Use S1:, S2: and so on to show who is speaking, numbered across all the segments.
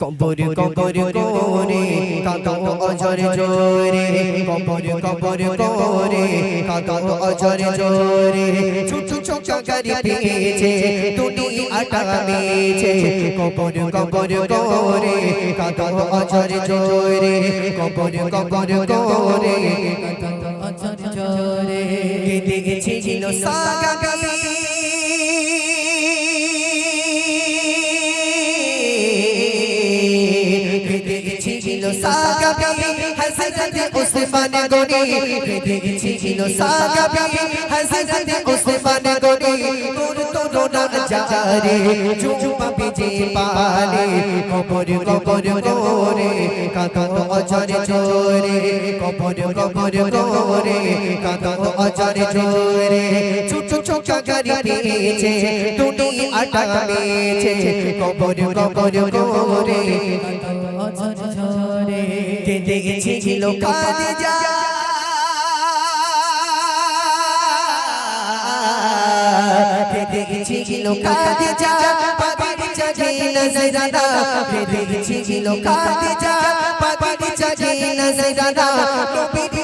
S1: কবর কবর করে কাঁদো অজর জোরে। কবর কবর করে কাঁদো অজর জোরে। ছোট ছোট পেয়েছে টুনি আটা পেয়েছে কবর কবর করে কাঁদো অজর জোরে। কবর কবর করে কাঁদো অজর জোরে। কেঁদে গেছিল সাগাবি ছিল সাগাবি হযরত উসমান গনি। ছিল সাগাবি হযরত উসমান গনি। করতো রোনা জারে চুপা বিজে পালে। কবর কবর করে কাঁদো অজর জোরে। কবর কবর করে কাঁদো অজর জোরে। ছোট ছোট গাড়ি পেয়েছে টুনি আটা পেয়েছে। কবর কবর করে কেঁদে গেছিল খাদিজা কেঁদে গেছিল খাদিজা পাপি চাচি নজরাদা। কেঁদে গেছিল খাদিজা পাপি চাচি নজরাদা। নবীর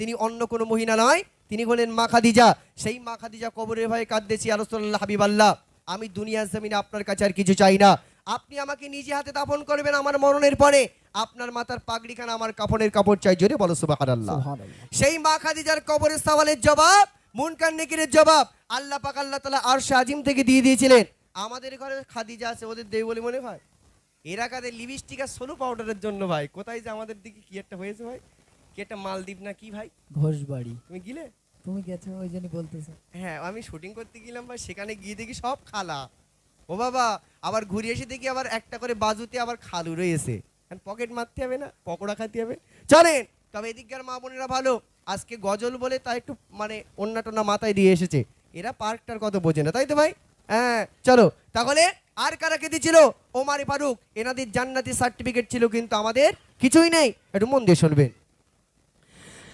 S2: তিনি অন্য কোনো মহিলা নয় তিনি হলেন মা খাদিজা। সেই মা খাদিজা কবরের ভয়ে কাঁদতেছি হাবিব আল্লাহ। আমি দুনিয়ার জমিনে আপনার কাছে আর কিছু চাই না। আপনি আমাকে নিজে হাতে দাফন করবেন আমার মরণের পরে। আপনার মাথার পাগড়িখানা আমার কাপড়ের কাপড় চাই জোরে বলো সুবহানাল্লাহ। সেই মা খাদিজার কবরের সওয়ালের জবাব মুনকার নেকিরের জবাব আল্লাহ পাক আল্লাহ তাআলা আরশে আজিম থেকে দিয়ে দিয়েছিলেন। আমাদের ঘরে খাদিজা আছে ওদের দেব বলে মনে হয়। এরা কাদের লিপস্টিক আর সোলো পাউডারের জন্য ভাই। কোথায় যে আমাদের দিকে কি একটা হয়েছে ভাই? কি একটা মালদ্বীপ না কি ভাই?
S3: ঘোষবাড়ি।
S2: তুমি গিলে?
S3: তুমি গেছো ওই জন্য বলতেছো।
S2: হ্যাঁ আমি শুটিং করতে গেলাম ভাই সেখানে গিয়ে দেখি সব খালা। ও বাবা আবার ঘুরে এসে দেখি আবার একটা করে বাজুতে আবার খালু রয়েছে। পকেট মারতে হবে না পকোড়া খাতে হবে। চলেন! তবে এদিককার মা বোনেরা ভালো আজকে গজল বলে তা একটু মানে অন্য টন্না মাথায় দিয়ে এসেছে। এরা পার্কটার কত বোঝে না তাই তো ভাই? হ্যাঁ চলো তাহলে আর কারা কেঁদেছিল ওমারে ফারুক এনাদের জান্নাতি সার্টিফিকেট ছিল কিন্তু আমাদের কিছুই নেই। একটু মন দিয়ে শুনবেন।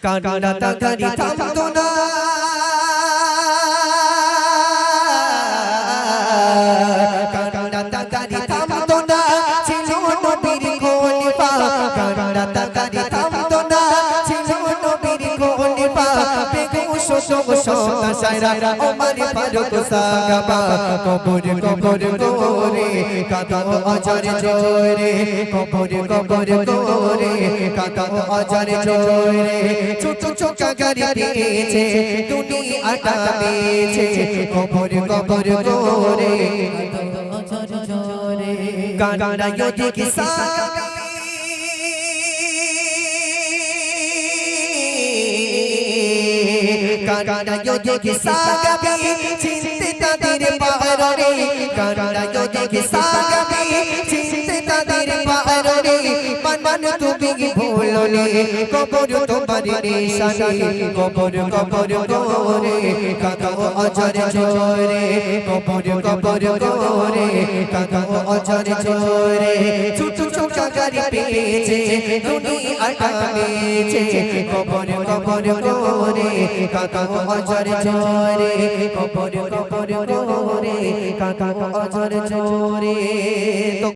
S2: কান্নাটা গাড়ি থামতো না কান্নাটা সাইরা ওমর ফারুক সাগাবা কবর কবর করে কাদা অজর জোরে, কবর কবর করে কাদা অজর জোরে। ছোট ছোট গাড়ি পেয়েছে টুনি আটা পেয়েছে, কবর কবর করে কান্না যদি কিসা কান্না যদি কিসা গাবি চিনতে তাদের পাহাড়ে কান্না যদি কিসা গাবি চিনতে মান তুমি ভুললে কবর তোমার নিশানি কবর কবর করে কাদা অজর জোরে কবর কবর করে কাদা অজর জোরে ছোট ছোট গাড়ি পেয়েছে দুনি আটা পেয়েছে কবর কবর করে কাদা অজর জোরে কবর কবর করে কাদা অজর জোরে